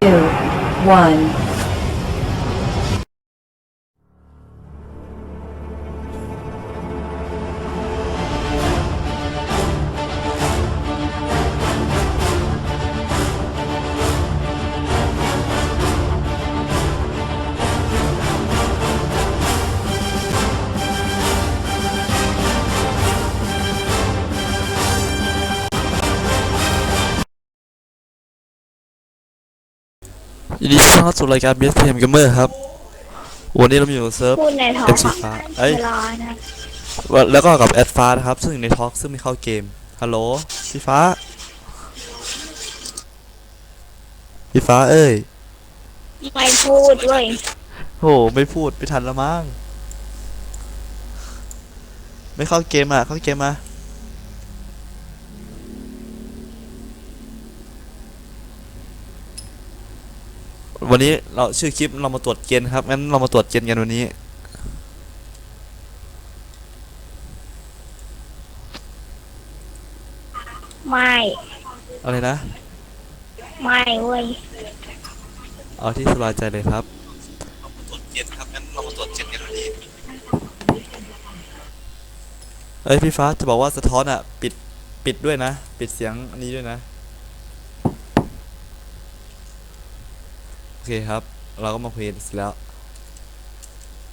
two, one. ยินดีต้อนรับเข้าสู่รายการ BSPM Gamer ครับ วันนี้เราอยู่เซิร์ฟ พูดในท้องเอ็มสีฟ้าเอ้ย เวลานะแล้วก็กับแอดฟ้านะครับ ซึ่งอยู่ในทอล์กซึ่งไม่เข้าเกม ฮัลโหล พี่ฟ้า พี่ฟ้าเอ้ย ไม่พูดเว้ยโห ไม่พูดไม่ทันละมั้ง ไม่เข้าเกมอะ เข้าเกมมา วันนี้เราชื่อคลิปเรามาตรวจเกณฑ์ครับงั้นเรามาตรวจเกณฑ์กันวันนี้ ไม่อะไรนะ ไม่เว้ยเอาที่สบายใจเลยครับตรวจเกณฑ์ครับงั้นเรามาตรวจเกณฑ์กันวันนี้เอ้ยพี่ฟ้าจะบอกว่าสะท้อนอะ ปิดปิดด้วยนะ ปิดเสียงอันนี้ด้วยนะ โอเคครับ เราก็มาคุยกันเสร็จแล้ว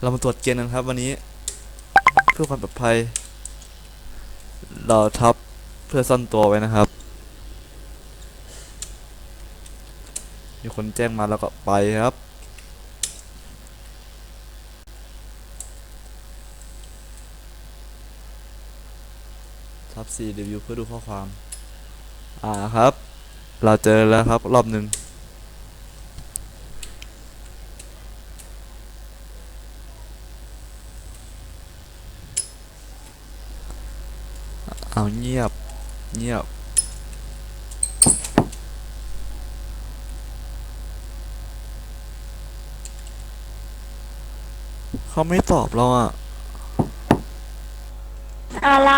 เรามาตรวจเกณฑ์กันครับ วันนี้ เพื่อความปลอดภัย เราทับเพื่อซ่อนตัวไว้นะครับ มีคนแจ้งมาแล้วก็ไปครับทับสี่รีวิวเพื่อดูข้อความ อ่าครับ เราเจอแล้วครับรอบหนึ่ง เอาเงียบ เงียบ เขาไม่ตอบเราอะอะไร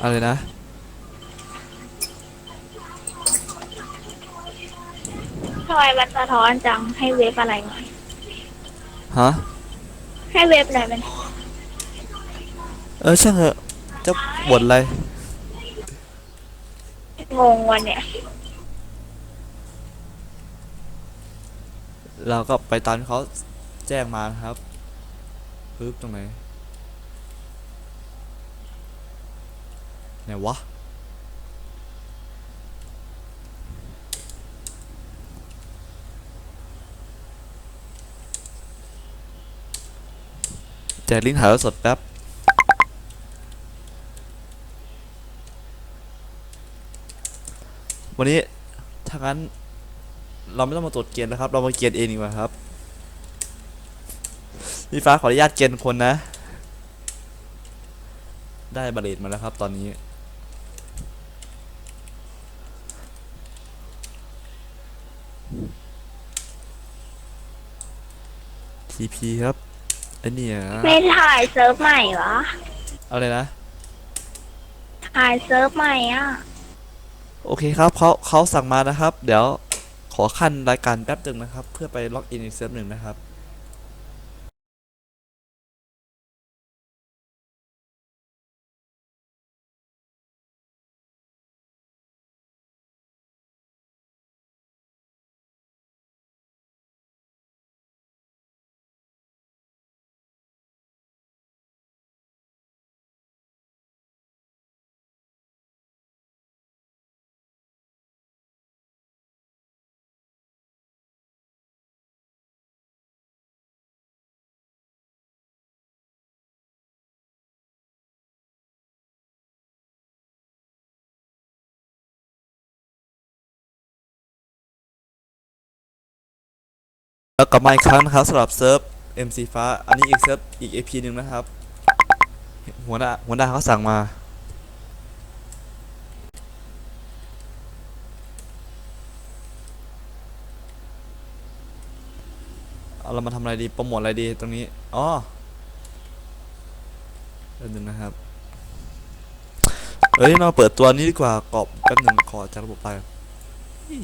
อะไรนะ ทำไมมันสะท้อนจัง ให้เว็บอะไรมาฮะ ให้เว็บอะไรมัน เออช่างเถอะ จะบ่นอะไรงงวันเนี่ย เราก็ไปตามที่เขาแจ้งมานะครับปึ๊บตรงไหนไหนวะแจกลิงก์ถ่ายทอดสดแป๊บ วันนี้ถ้างั้นเราไม่ต้องมาตรวจเกณฑ์แล้วครับ เรามาเกณฑ์เองดีกว่าครับพี่ฟ้าขออนุญาตเกณฑ์คนนะ ได้บาเลตมาแล้วครับ ตอนนี้ TP ครับไอ้เนี่ยไม่ถ่ายเซิร์ฟใหม่เหรอ เอาเลยนะ ถ่ายเซิร์ฟใหม่อะ โอเคครับเขาเขาสั่งมานะครับ เดี๋ยวขอขั้นรายการแป๊บหนึ่งนะครับ เพื่อไปล็อกอินอีกเซิร์ฟหนึ่งนะครับ แล้วกลับมาอีกครั้งนะครับสำหรับเซิร์ฟ MC ฟ้า อันนี้อีกเซิร์ฟอีก AP หนึ่งนะครับ หัวหน้าหัวหน้าเขาสั่งมา เอาเรามาทำอะไรดีโปรโมทอะไรดีตรงนี้ อ๋อแป๊บนึงนะครับ เอ้ยเราเปิดตัวนี้ดีกว่ากรอบแป๊บนึงขอจากระบบไปนี่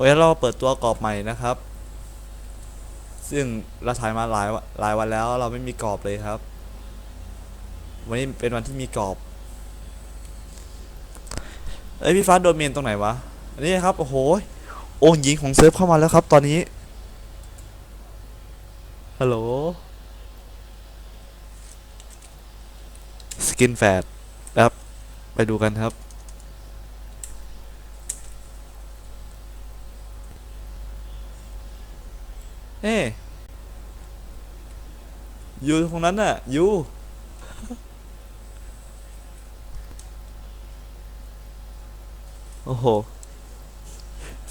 โอ้ยเราเปิดตัวกรอบใหม่นะครับ ซึ่งเราถ่ายมาหลายวันหลายวันแล้วเราไม่มีกรอบเลยครับ วันนี้เป็นวันที่มีกรอบ เอ้ยพี่ฟ้าโดเมนตรงไหนวะนนี้ครับ โอ้โห โอ่งหญิงของเซิร์ฟเข้ามาแล้วครับ ตอนนี้ ฮัลโหล สกินแฟดครับ ไปดูกันครับ เฮ้ยูตรงนั้นน่ะยูโอ้โห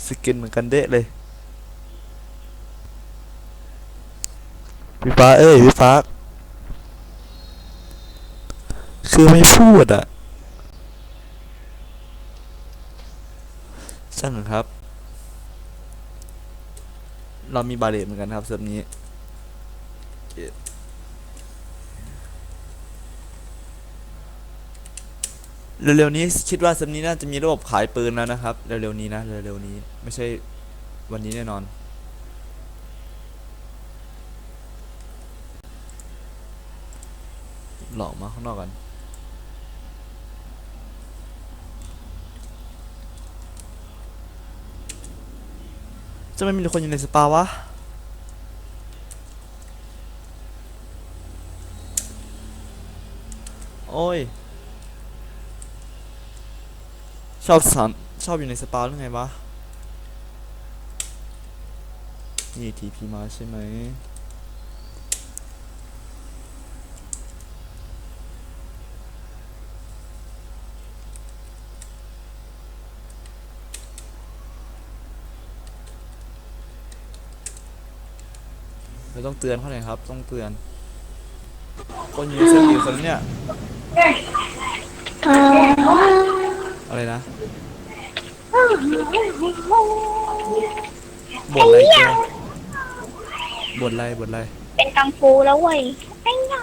สกินเหมือนกันเดะเลย พี่ฟ้า เอ้ย พี่ฟ้า คือไม่พูดอะช่างครับ เรามีบาเลตเหมือนกันครับเซิร์ฟนี้เร็วๆนี้คิดว่าเซิร์ฟนี้น่าจะมีระบบขายปืนแล้วนะครับ เร็วๆนี้นะเร็วๆนี้ไม่ใช่วันนี้แน่นอนหลอกมาข้างนอกกัน จะไม่มีคนอยู่ในสปาวะโอ้ย ชอบสันชอบอยู่ในสปาหรือไงวะ นี่ทีพีมาใช่ไหม เราต้องเตือนเขาหน่อยครับ ต้องเตือน คนอยู่ในเซฟอยู่คนเนี่ยอะไรนะบทอะไรแกบทอะไรบทอะไร เป็นกังฟูแล้วเว้ยไอ้ยา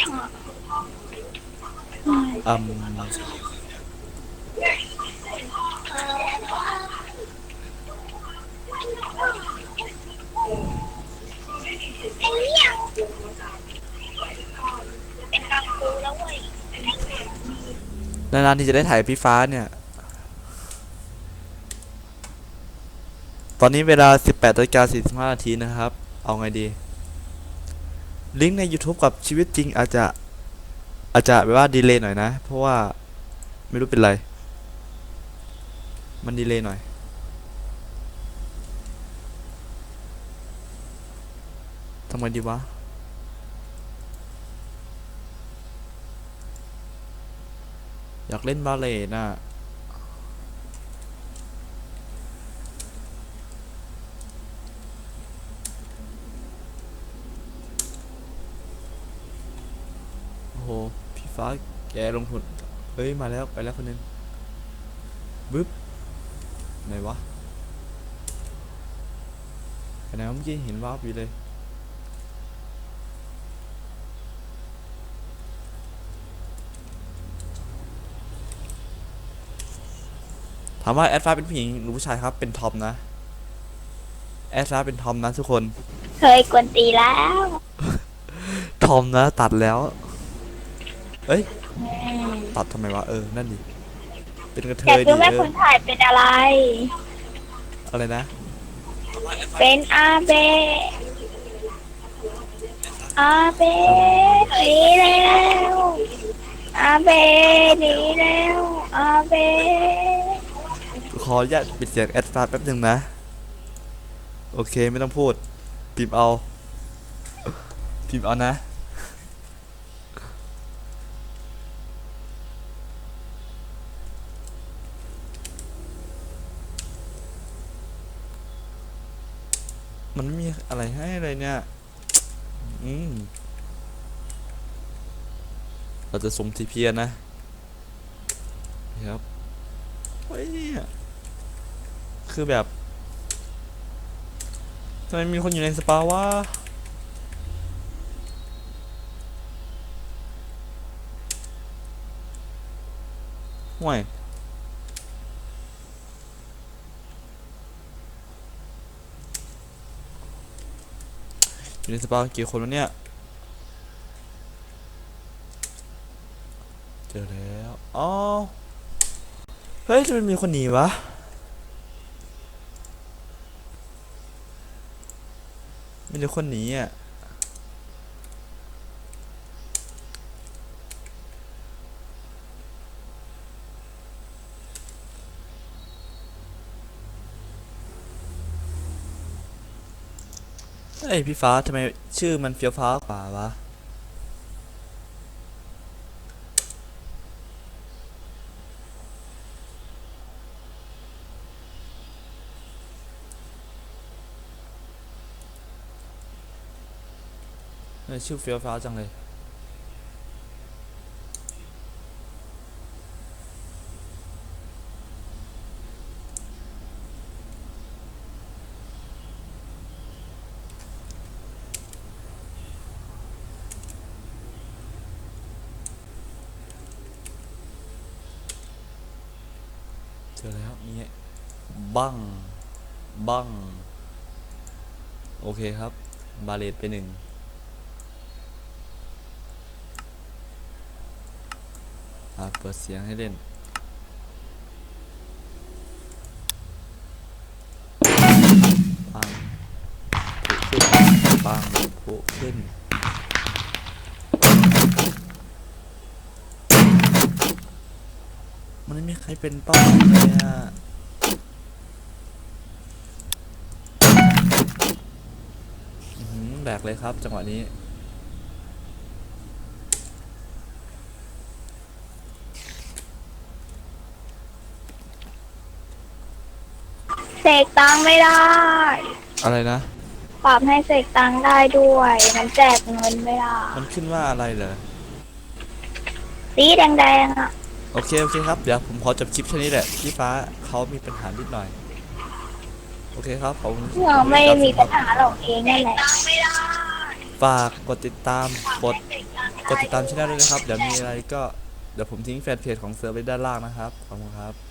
ชอบอืม นานๆที่จะได้ถ่ายพี่ฟ้าเนี่ย ตอนนี้เวลา 18นาฬิกา45นาทีนะครับ เอาไงดี ลิงก์ใน YouTube กับชีวิตจริงอาจจะ อาจจะแบบว่าดีเลย์หน่อยนะ เพราะว่าไม่รู้เป็นไร มันดีเลย์หน่อยทำไงดีวะ อยากเล่นบาเลต์น่ะโอ้โห พี่ฟ้าแกลงทุนเฮ้ย มาแล้ว ไปแล้วคนนึงบึ๊บ ไหนวะไหนเมื่อกี้เห็นวาบอยู่เลยามว่าแอดฟ้าเป็นผู้หญิงหรือผู้ชายครับ เป็นทอมนะ แอดฟ้าเป็นทอมนะทุกคน เคยกวนตีแล้ว ทอมนะ ตัดแล้ว เอ้ย ตัดทำไมวะ เออ นั่นดิ เป็นกระเทอยากยรู้ดิไหมเอคอนถ่ายเป็นอะไร อะไรนะ เป็นอาเบะอาเบะหนีแล้วอาเบะหนีแล้วอาเบะข ออนุญาตปิดเสียงแอดฟาแป๊บหนึ่งนะ โอเคไม่ต้องพูด พิมพ์เอา พิมพ์เอานะ มันไม่มีอะไรให้เลยเนี่ย อืม เราจะสุ่มทีเพียนะ คือแบบทำไมมีคนอยู่ในสปาวะห่วยอยู่ในสปากี่คนวะเนี่ย เจอแล้ว อ๋อ เฮ้ยจะเป็นมีคนหนีวะ มีทุกคนหนีอะเอ้ยพี่ฟ้าทำไมชื่อมันเฟี้ยวฟ้ากว่าวะ ชื่อเฟี้ยวฟ้าจังเลยเจอแล้วนี่บังบัง โอเคครับ บาเลตไปหนึ่ง อะเปิดเสียงให้เล่นปังผุขึ้นปังผุขึ้นมันไม่มีใครเป็นเป้าหมายเลยอะแบกเลยครับจังหวะนี้ กตังค์ไม่ได้ อะไรนะ ปรับให้เสกตังค์ได้ด้วยมันแจกเงินไม่ได้มันขึ้นว่าอะไรเหรอ สีแดงๆอะ โอเค โอเคครับ เดี๋ยวผมขอจบคลิปแค่นี้แหละ พี่ฟ้าเขามีปัญหานิดหน่อย โอเคครับขอบคุณเราไม่มีปัญหาหรอกเองนั่นแหละ ฝากกดติดตาม กด กดติดตามช่องด้วยนะครับ เดี๋ยวมีอะไรก็ เดี๋ยวผมทิ้งแฟนเพจของเซิร์ฟไว้ด้านล่างนะครับ ขอบคุณครับ